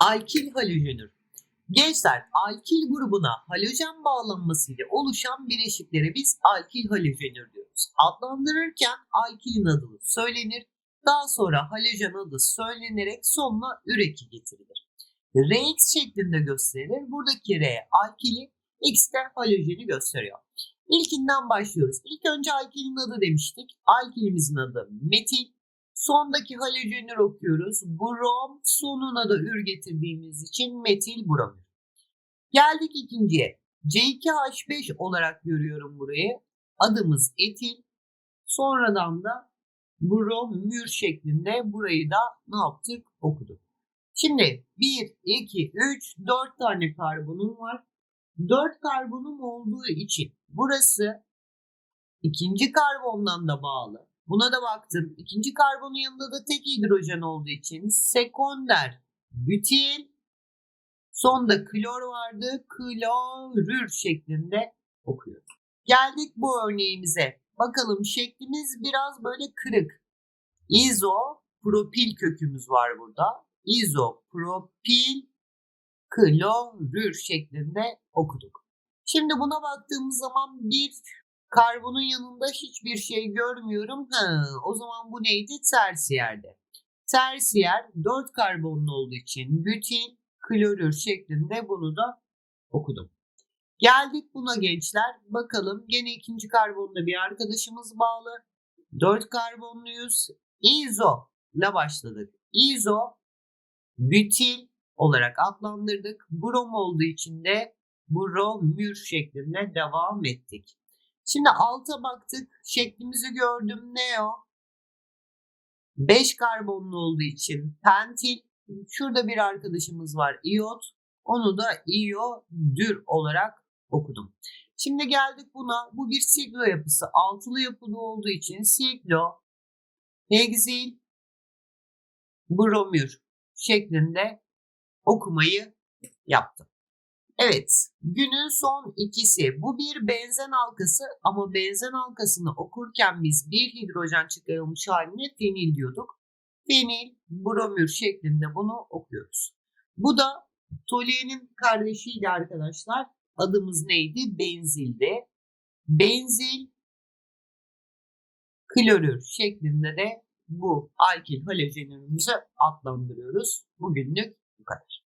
Alkil halojenür. Gençler alkil grubuna halojen bağlanmasıyla oluşan bileşiklere biz alkil halojenür diyoruz. Adlandırırken alkilin adı söylenir. Daha sonra halojen adı söylenerek sonuna üreki getirilir. Rx şeklinde gösterilir. Buradaki R alkili, X de halojeni gösteriyor. İlkinden başlıyoruz. İlk önce alkilin adı demiştik. Alkilimizin adı metil. Sondaki halojenleri okuyoruz. Brom sonuna da ür getirdiğimiz için metil bromür. Geldik ikinciye. C2H5 olarak görüyorum burayı. Adımız etil. Sonradan da bromür şeklinde burayı da ne yaptık? Okuduk. Şimdi 1, 2, 3, 4 tane karbonum var. 4 karbonum olduğu için burası ikinci karbondan da bağlı. Buna da baktım. İkinci karbonun yanında da tek hidrojen olduğu için sekonder bütil sonda klor vardı. Klorür şeklinde okuyoruz. Geldik bu örneğimize. Bakalım şeklimiz biraz böyle kırık. İzopropil kökümüz var burada. İzopropil klorür şeklinde okuduk. Şimdi buna baktığımız zaman bir karbonun yanında hiçbir şey görmüyorum. Ha, o zaman bu neydi? Tersiyerde. Tersiyer 4 karbonlu olduğu için bütil klorür şeklinde bunu da okudum. Geldik buna gençler. Bakalım gene ikinci karbonda bir arkadaşımız bağlı. 4 karbonluyuz. İzo ile başladık. İzo bütil olarak adlandırdık. Brom olduğu için de bromür şeklinde devam ettik. Şimdi alta baktık. Şeklimizi gördüm. Ne o? 5 karbonlu olduğu için pentil. Şurada bir arkadaşımız var. iot. Onu da iyodür olarak okudum. Şimdi geldik buna. Bu bir siglo yapısı. Altılı yapılı olduğu için siglo, hegzil, bromür şeklinde okumayı yaptım. Evet, günün son ikisi. Bu bir benzen halkası ama benzen halkasını okurken biz bir hidrojen çıkarılmış haline fenil diyorduk. Fenil, bromür şeklinde bunu okuyoruz. Bu da toluenin kardeşiydi arkadaşlar. Adımız neydi? Benzildi. Benzil, klorür şeklinde de bu alkil halojenimizi adlandırıyoruz. Bugünlük bu kadar.